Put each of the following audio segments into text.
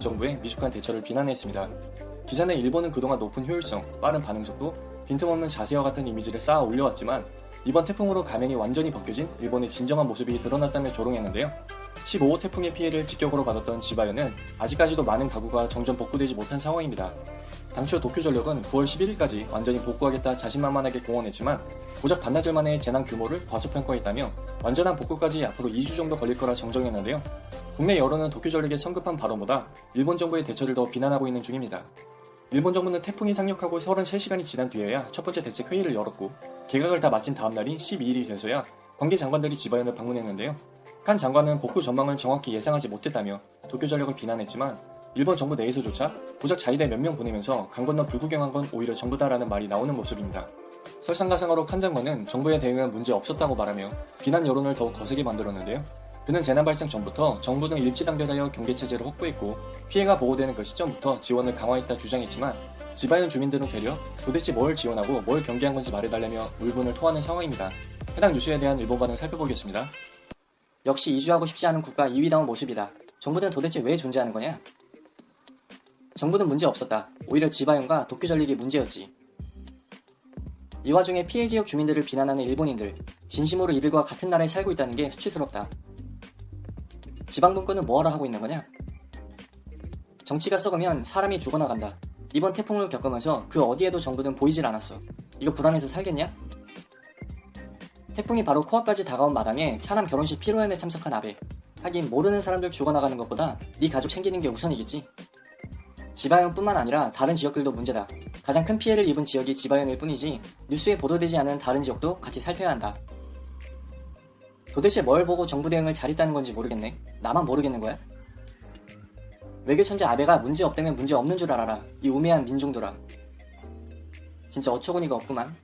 정부의 미숙한 대처를 비난했습니다. 기자는 일본은 그동안 높은 효율성, 빠른 반응 속도, 빈틈없는 자세와 같은 이미지를 쌓아 올려왔지만 이번 태풍으로 가면이 완전히 벗겨진 일본의 진정한 모습이 드러났다며 조롱했는데요. 15호 태풍의 피해를 직격으로 받았던 지바현은 아직까지도 많은 가구가 정전 복구되지 못한 상황입니다. 당초 도쿄전력은 9월 11일까지 완전히 복구하겠다 자신만만하게 공언했지만 고작 반나절 만에 재난 규모를 과소평가했다며 완전한 복구까지 앞으로 2주 정도 걸릴 거라 정정했는데요. 국내 여론은 도쿄 전력의 성급한 발언보다 일본 정부의 대처를 더 비난하고 있는 중입니다. 일본 정부는 태풍이 상륙하고 33시간이 지난 뒤에야 첫 번째 대책 회의를 열었고 개각을 다 마친 다음 날인 12일이 돼서야 관계 장관들이 지바현을 방문했는데요. 한 장관은 복구 전망을 정확히 예상하지 못했다며 도쿄 전력을 비난했지만 일본 정부 내에서조차 고작 자위대 몇 명 보내면서 강 건너 불구경한 건 오히려 정부다라는 말이 나오는 모습입니다. 설상가상으로 칸 장관은 정부의 대응은 문제 없었다고 말하며 비난 여론을 더욱 거세게 만들었는데요. 그는 재난 발생 전부터 정부 등 일치단결하여 경계체제를 확보했고 피해가 보고되는 그 시점부터 지원을 강화했다 주장했지만 지바현 주민들은 되려 도대체 뭘 지원하고 뭘 경계한 건지 말해달라며 울분을 토하는 상황입니다. 해당 뉴스에 대한 일본 반응 살펴보겠습니다. 역시 이주하고 싶지 않은 국가 2위다운 모습이다. 정부는 도대체 왜 존재하는 거냐? 정부는 문제 없었다. 오히려 지바현과 도쿄 전력이 문제였지. 이 와중에 피해 지역 주민들을 비난하는 일본인들, 진심으로 이들과 같은 나라에 살고 있다는 게 수치스럽다. 지방분권은 뭐하러 하고 있는 거냐? 정치가 썩으면 사람이 죽어나간다. 이번 태풍을 겪으면서 그 어디에도 정부는 보이질 않았어. 이거 불안해서 살겠냐? 태풍이 바로 코앞까지 다가온 마당에 차남 결혼식 피로연에 참석한 아베. 하긴 모르는 사람들 죽어나가는 것보다 네 가족 챙기는 게 우선이겠지. 지바현뿐만 아니라 다른 지역들도 문제다. 가장 큰 피해를 입은 지역이 지바현일 뿐이지 뉴스에 보도되지 않은 다른 지역도 같이 살펴야 한다. 도대체 뭘 보고 정부 대응을 잘했다는 건지 모르겠네. 나만 모르겠는 거야? 외교 천재 아베가 문제 없다면 문제 없는 줄 알아라. 이 우매한 민중들아. 진짜 어처구니가 없구만.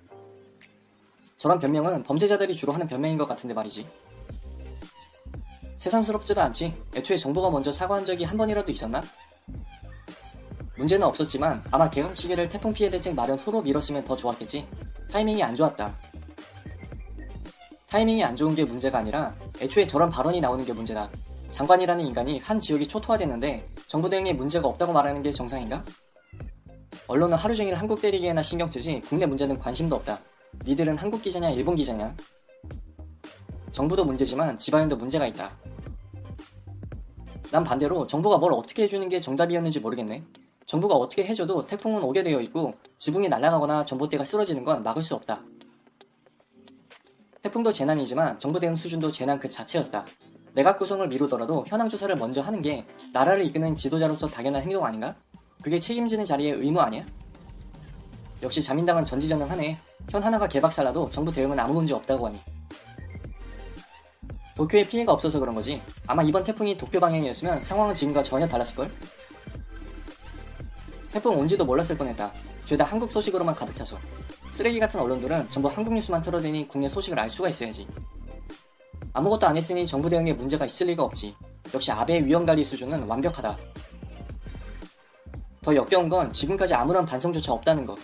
저런 변명은 범죄자들이 주로 하는 변명인 것 같은데 말이지. 새삼스럽지도 않지. 애초에 정부가 먼저 사과한 적이 한 번이라도 있었나? 문제는 없었지만 아마 개각 시기를 태풍 피해 대책 마련 후로 미뤘으면 더 좋았겠지. 타이밍이 안 좋았다. 타이밍이 안 좋은 게 문제가 아니라 애초에 저런 발언이 나오는 게 문제다. 장관이라는 인간이 한 지역이 초토화됐는데 정부 대응에 문제가 없다고 말하는 게 정상인가? 언론은 하루 종일 한국 때리기에나 신경 쓰지 국내 문제는 관심도 없다. 니들은 한국 기자냐 일본 기자냐? 정부도 문제지만 지방에도 문제가 있다. 난 반대로 정부가 뭘 어떻게 해주는 게 정답이었는지 모르겠네. 정부가 어떻게 해줘도 태풍은 오게 되어 있고 지붕이 날아가거나 전봇대가 쓰러지는 건 막을 수 없다. 태풍도 재난이지만 정부 대응 수준도 재난 그 자체였다. 내각 구성을 미루더라도 현황 조사를 먼저 하는 게 나라를 이끄는 지도자로서 당연한 행동 아닌가? 그게 책임지는 자리의 의무 아니야? 역시 자민당은 전지전능하네. 현 하나가 개박살나도 정부 대응은 아무 문제 없다고 하니. 도쿄에 피해가 없어서 그런 거지. 아마 이번 태풍이 도쿄 방향이었으면 상황은 지금과 전혀 달랐을걸? 태풍 온지도 몰랐을 뻔했다. 죄다 한국 소식으로만 가득 차서. 쓰레기 같은 언론들은 전부 한국 뉴스만 틀어대니 국내 소식을 알 수가 있어야지. 아무것도 안 했으니 정부 대응에 문제가 있을 리가 없지. 역시 아베의 위험관리 수준은 완벽하다. 더 역겨운 건 지금까지 아무런 반성조차 없다는 것.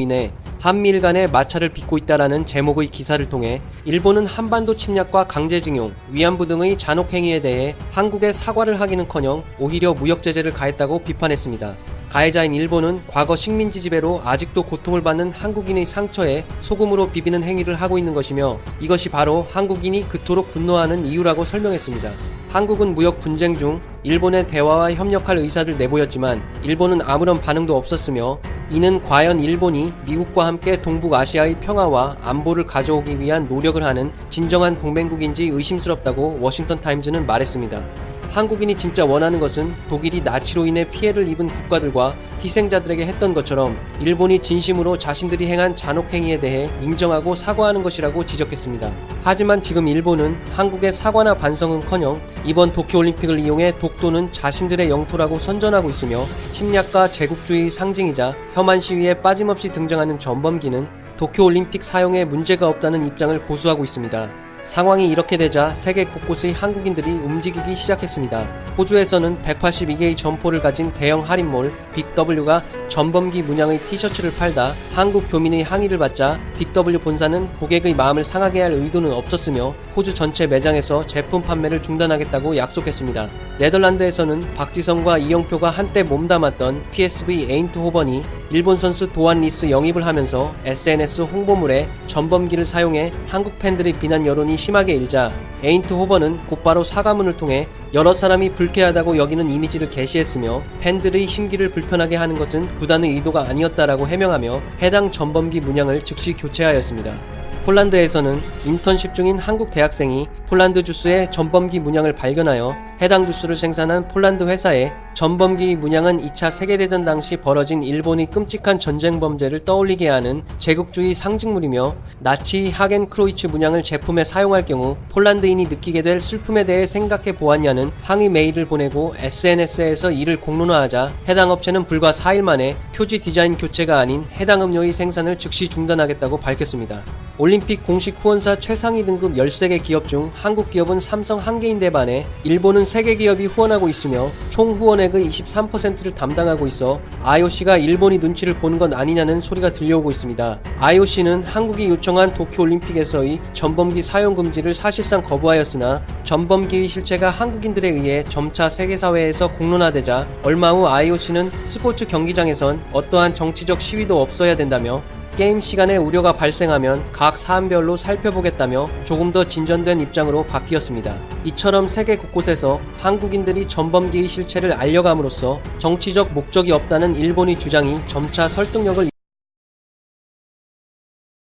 인해 한미일 간의 마찰을 빚고 있다라는 제목의 기사를 통해 일본은 한반도 침략과 강제징용, 위안부 등의 잔혹 행위에 대해 한국에 사과를 하기는커녕 오히려 무역 제재를 가했다고 비판했습니다. 가해자인 일본은 과거 식민지 지배로 아직도 고통을 받는 한국인의 상처에 소금으로 비비는 행위를 하고 있는 것이며 이것이 바로 한국인이 그토록 분노하는 이유라고 설명했습니다. 한국은 무역 분쟁 중 일본의 대화와 협력할 의사를 내보였지만 일본은 아무런 반응도 없었으며 이는 과연 일본이 미국과 함께 동북아시아의 평화와 안보를 가져오기 위한 노력을 하는 진정한 동맹국인지 의심스럽다고 워싱턴 타임즈는 말했습니다. 한국인이 진짜 원하는 것은 독일이 나치로 인해 피해를 입은 국가들과 희생자들에게 했던 것처럼 일본이 진심으로 자신들이 행한 잔혹 행위에 대해 인정하고 사과하는 것이라고 지적했습니다. 하지만 지금 일본은 한국의 사과나 반성은커녕 이번 도쿄올림픽을 이용해 독도는 자신들의 영토라고 선전하고 있으며 침략과 제국주의 상징이자 혐한 시위에 빠짐없이 등장하는 전범기는 도쿄올림픽 사용에 문제가 없다는 입장을 고수하고 있습니다. 상황이 이렇게 되자 세계 곳곳의 한국인들이 움직이기 시작했습니다. 호주에서는 182개의 점포를 가진 대형 할인몰 빅W가 전범기 문양의 티셔츠를 팔다 한국 교민의 항의를 받자 빅W 본사는 고객의 마음을 상하게 할 의도는 없었으며 호주 전체 매장에서 제품 판매를 중단하겠다고 약속했습니다. 네덜란드에서는 박지성과 이영표가 한때 몸담았던 PSV 에인트호번이 일본 선수 도안 리스 영입을 하면서 SNS 홍보물에 전범기를 사용해 한국 팬들의 비난 여론이 심하게 일자 에인트호번은 곧바로 사과문을 통해 여러 사람이 불쾌하다고 여기는 이미지를 게시했으며 팬들의 심기를 불편하게 하는 것은 구단의 의도가 아니었다라고 해명하며 해당 전범기 문양을 즉시 교체하였습니다. 폴란드에서는 인턴십 중인 한국 대학생이 폴란드 주스의 전범기 문양을 발견하여 해당 주스를 생산한 폴란드 회사에 전범기 문양은 2차 세계대전 당시 벌어진 일본의 끔찍한 전쟁 범죄를 떠올리게 하는 제국주의 상징물이며 나치 하겐 크로이츠 문양을 제품에 사용할 경우 폴란드인이 느끼게 될 슬픔에 대해 생각해 보았냐는 항의 메일을 보내고 SNS에서 이를 공론화하자 해당 업체는 불과 4일 만에 표지 디자인 교체가 아닌 해당 음료의 생산을 즉시 중단하겠다고 밝혔습니다. 올림픽 공식 후원사 최상위 등급 13개 기업 중 한국 기업은 삼성 한 개인데 반해 일본은 3개 기업이 후원하고 있으며 총 후원액의 23%를 담당하고 있어 IOC가 일본이 눈치를 보는 것 아니냐는 소리가 들려오고 있습니다. IOC는 한국이 요청한 도쿄올림픽에서의 전범기 사용 금지를 사실상 거부하였으나 전범기의 실체가 한국인들에 의해 점차 세계사회에서 공론화되자 얼마 후 IOC는 스포츠 경기장에선 어떠한 정치적 시위도 없어야 된다며 게임 시간에 우려가 발생하면 각 사안별로 살펴보겠다며 조금 더 진전된 입장으로 바뀌었습니다. 이처럼 세계 곳곳에서 한국인들이 전범기의 실체를 알려감으로써 정치적 목적이 없다는 일본의 주장이 점차 설득력을